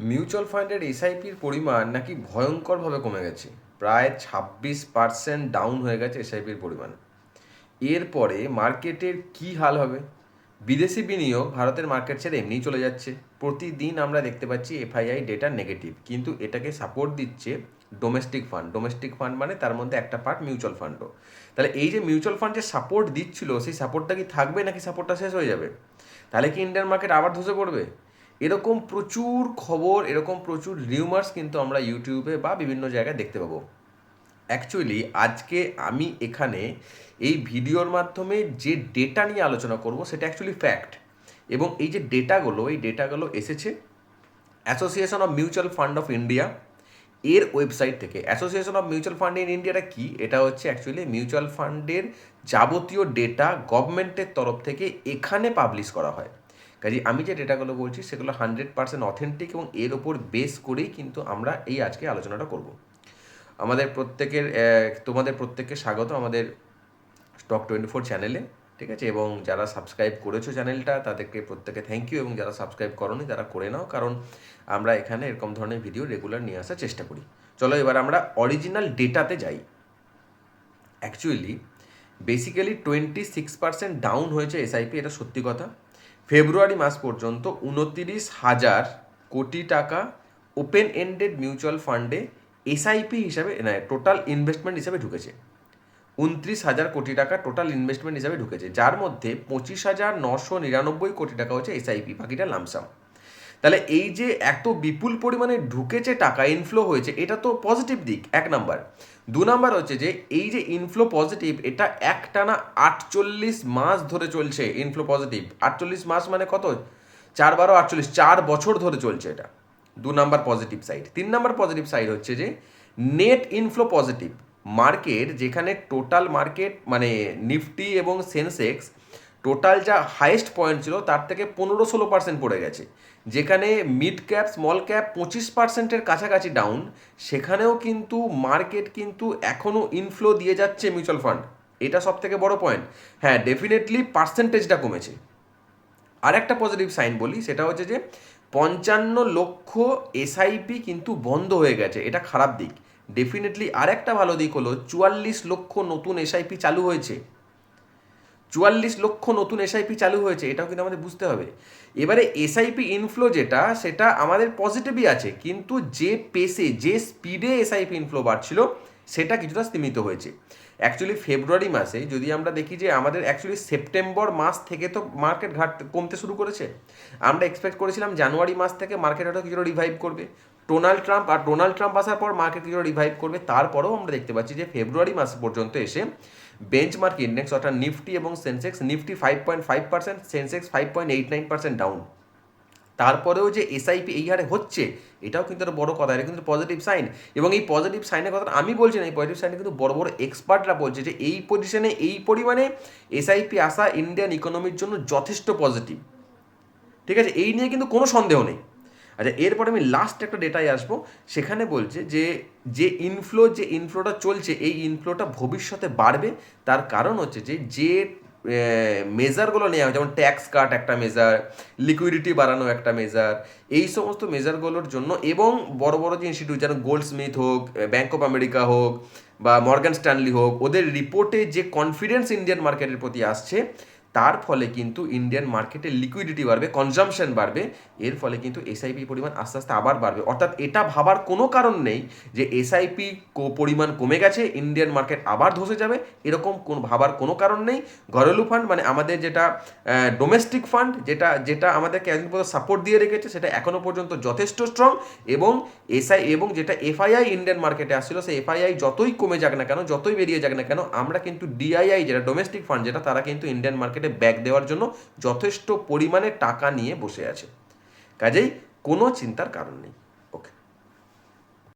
Mutual ফান্ডের এসআইপির পরিমাণ নাকি ভয়ঙ্করভাবে কমে গেছে। প্রায় ছাব্বিশ পার্সেন্ট ডাউন হয়ে গেছে এসআইপির পরিমাণ। এরপরে মার্কেটের কি হাল হবে? বিদেশি বিনিয়োগ ভারতের মার্কেট ছেড়ে এমনিই চলে যাচ্ছে। প্রতিদিন আমরা দেখতে পাচ্ছি এফআইআই ডেটা নেগেটিভ, কিন্তু এটাকে সাপোর্ট দিচ্ছে ডোমেস্টিক ফান্ড। ডোমেস্টিক ফান্ড মানে তার মধ্যে একটা পার্ট মিউচুয়াল ফান্ডও। তাহলে এই যে মিউচুয়াল ফান্ড যে সাপোর্ট দিচ্ছিল, সেই সাপোর্টটা কি থাকবে নাকি সাপোর্টটা শেষ হয়ে যাবে? তাহলে কি ইন্ডিয়ান মার্কেট আবার ধসে পড়বে? এরকম প্রচুর খবর, এরকম প্রচুর রিউমার্স কিন্তু আমরা ইউটিউবে বা বিভিন্ন জায়গায় দেখতে পাবো। অ্যাকচুয়ালি আজকে আমি এখানে এই ভিডিওর মাধ্যমে যে ডেটা নিয়ে আলোচনা করব সেটা অ্যাকচুয়ালি ফ্যাক্ট এবং এই যে ডেটাগুলো এই ডেটাগুলো এসেছে association of mutual fund of India এর ওয়েবসাইট থেকে। Association of mutual fund in ইন্ডিয়াটা কি? এটা হচ্ছে অ্যাকচুয়ালি মিউচুয়াল ফান্ডের যাবতীয় ডেটা গভর্নমেন্টের তরফ থেকে এখানে পাবলিশ করা হয়। কাজে আমি যে ডেটাগুলো বলছি, সেগুলো হান্ড্রেড পার্সেন্ট অথেন্টিক এবং এর ওপর বেস করেই কিন্তু আমরা এই আজকে আলোচনাটা করব। আমাদের প্রত্যেকের তোমাদের প্রত্যেককে স্বাগত আমাদের স্টক টোয়েন্টি ফোর চ্যানেলে ঠিক আছে? এবং যারা সাবস্ক্রাইব করেছ চ্যানেলটা তাদেরকে প্রত্যেকে থ্যাংক ইউ এবং যারা সাবস্ক্রাইব করোনি, তারা করে নাও, কারণ আমরা এখানে এরকম ধরনের ভিডিও রেগুলার নিয়ে আসার চেষ্টা করি। চলো এবার আমরা অরিজিনাল ডেটাতে যাই। Actually basically twenty six percent down হয়েছে এসআইপি এটা সত্যি কথা। ফেব্রুয়ারি মাস পর্যন্ত উনতিরিশ হাজার কোটি টাকা ওপেন এন্ডেড মিউচুয়াল ফান্ডে এসআইপি হিসাবে টোটাল ইনভেস্টমেন্ট হিসাবে ঢুকেছে। উনত্রিশ হাজার কোটি টাকা টোটাল ইনভেস্টমেন্ট হিসাবে ঢুকেছে। যার মধ্যে পঁচিশ হাজার নশো নিরানব্বই কোটি টাকা হচ্ছে এসআইপি, বাকিটা লামসাম। তাহলে এই যে এত বিপুল পরিমাণে ঢুকেছে টাকা ইনফ্লো হয়েছে, এটা তো পজিটিভ দিক, এক নাম্বার দু নাম্বার হচ্ছে যে, এই যে ইনফ্লো পজিটিভ এটা একটানা আটচল্লিশ মাস ধরে চলছে ইনফ্লো পজিটিভ আটচল্লিশ মাস মানে কত? চার বারো আটচল্লিশ, চার বছর ধরে চলছে এটা। দু নাম্বার পজিটিভ সাইড তিন নাম্বার পজিটিভ সাইড হচ্ছে যে নেট ইনফ্লো পজিটিভ মার্কেট যেখানে টোটাল মার্কেট মানে নিফটি এবং সেন্সেক্স টোটাল যা হাইয়েস্ট পয়েন্ট ছিল, তার থেকে পনেরো ষোলো পার্সেন্ট পড়ে গেছে। যেখানে মিড ক্যাপ স্মল ক্যাপ পঁচিশ পার্সেন্টের কাছাকাছি ডাউন সেখানেও কিন্তু মার্কেট কিন্তু এখনও ইনফ্লো দিয়ে যাচ্ছে মিউচুয়াল ফান্ড এটা সব থেকে বড় পয়েন্ট হ্যাঁ ডেফিনেটলি পার্সেন্টেজটা কমেছে। আরেকটা পজিটিভ সাইন বলি, সেটা হচ্ছে যে পঞ্চান্ন লক্ষ এসআইপি কিন্তু বন্ধ হয়ে গেছে। এটা খারাপ দিক। ডেফিনেটলি আরেকটা ভালো দিক হলো, চুয়াল্লিশ লক্ষ নতুন এসআইপি চালু হয়েছে। চুয়াল্লিশ লক্ষ নতুন এসআইপি চালু হয়েছে, এটাও কিন্তু আমাদের বুঝতে হবে। এবারে এসআইপি ইনফ্লো যেটা, সেটা আমাদের পজিটিভই আছে, কিন্তু যে পেসে যে স্পিডে এসআইপি ইনফ্লো বাড়ছিল, সেটা কিছুটা স্তীমিত হয়েছে। অ্যাকচুয়ালি ফেব্রুয়ারি মাসে যদি আমরা দেখি যে আমাদের অ্যাকচুয়ালি সেপ্টেম্বর মাস থেকে তো মার্কেট ঘাট কমতে শুরু করেছে, আমরা এক্সপেক্ট করেছিলাম জানুয়ারি মাস থেকে মার্কেট হয়তো কিছুটা রিভাইভ করবে। ডোনাল্ড ট্রাম্প আর ডোনাল্ড ট্রাম্প আসার পর মার্কেট কিছুটা রিভাইভ করবে, তারপরেও আমরা দেখতে পাচ্ছি যে ফেব্রুয়ারি মাস পর্যন্ত এসে বেঞ্চমার্ক ইন্ডেক্স অর্থাৎ নিফটি এবং Sensex Nifty five point five percent Sensex five point eight nine percent down তারপরেও যে এসআইপি এই হারে হচ্ছে, এটাও কিন্তু একটা বড় কথা, এটা কিন্তু পজিটিভ সাইন এবং এই পজিটিভ সাইনের কথা আমি বলছি না, এই পজিটিভ সাইনে কিন্তু বড় বড় এক্সপার্টরা বলছে যে এই পজিশনে এই পরিমাণে এসআইপি আসা ইন্ডিয়ান ইকোনমির জন্য যথেষ্ট পজিটিভ ঠিক আছে? এই নিয়ে কিন্তু কোনো সন্দেহ নেই। আচ্ছা এরপরে আমি লাস্ট একটা ডেটায় আসব। সেখানে বলছে যে যে ইনফ্লো যে ইনফ্লোটা চলছে, এই ইনফ্লোটা ভবিষ্যতে বাড়বে। তার কারণ হচ্ছে যে যে মেজারগুলো নেওয়া হয়, যেমন ট্যাক্স কাট একটা মেজার লিকুইডিটি বাড়ানো একটা মেজার এই সমস্ত মেজারগুলোর জন্য এবং বড় বড় যে ইনস্টিটিউট যেন গোল্ড স্মিথ হোক ব্যাঙ্ক অফ আমেরিকা হোক বা মর্গান স্ট্যানলি হোক, ওদের রিপোর্টে যে কনফিডেন্স ইন্ডিয়ান মার্কেটের প্রতি আসছে তার ফলে কিন্তু ইন্ডিয়ান মার্কেটে লিকুইডিটি বাড়বে কনজামশন বাড়বে, এর ফলে কিন্তু এসআইপি পরিমাণ আস্তে আস্তে আবার বাড়বে। অর্থাৎ এটা ভাবার কোনো কারণ নেই যে এসআইপি পরিমাণ কমে গেছে ইন্ডিয়ান মার্কেট আবার ধসে যাবে, এরকম কোন ভাবার কোনো কারণ নেই। ঘরেলু ফান্ড মানে আমাদের যেটা ডোমেস্টিক ফান্ড যেটা যেটা আমাদেরকে একদিন পর্যন্ত সাপোর্ট দিয়ে রেখেছে, সেটা এখনও পর্যন্ত যথেষ্ট স্ট্রং এবং এসআই এবং যেটা এফআইআই ইন্ডিয়ান মার্কেটে আসছিল, সেই এফআইআই যতই কমে যাক না কেন, যতই বেরিয়ে যাক না কেন, আমরা কিন্তু ডিআইআই যেটা ডোমেস্টিক ফান্ড যেটা তারা কিন্তু ইন্ডিয়ান মার্কেটে ব্যাক দেওয়ার জন্য যথেষ্ট পরিমাণে টাকা নিয়ে বসে আছে। কাজেই কোনো চিন্তার কারণ নেই।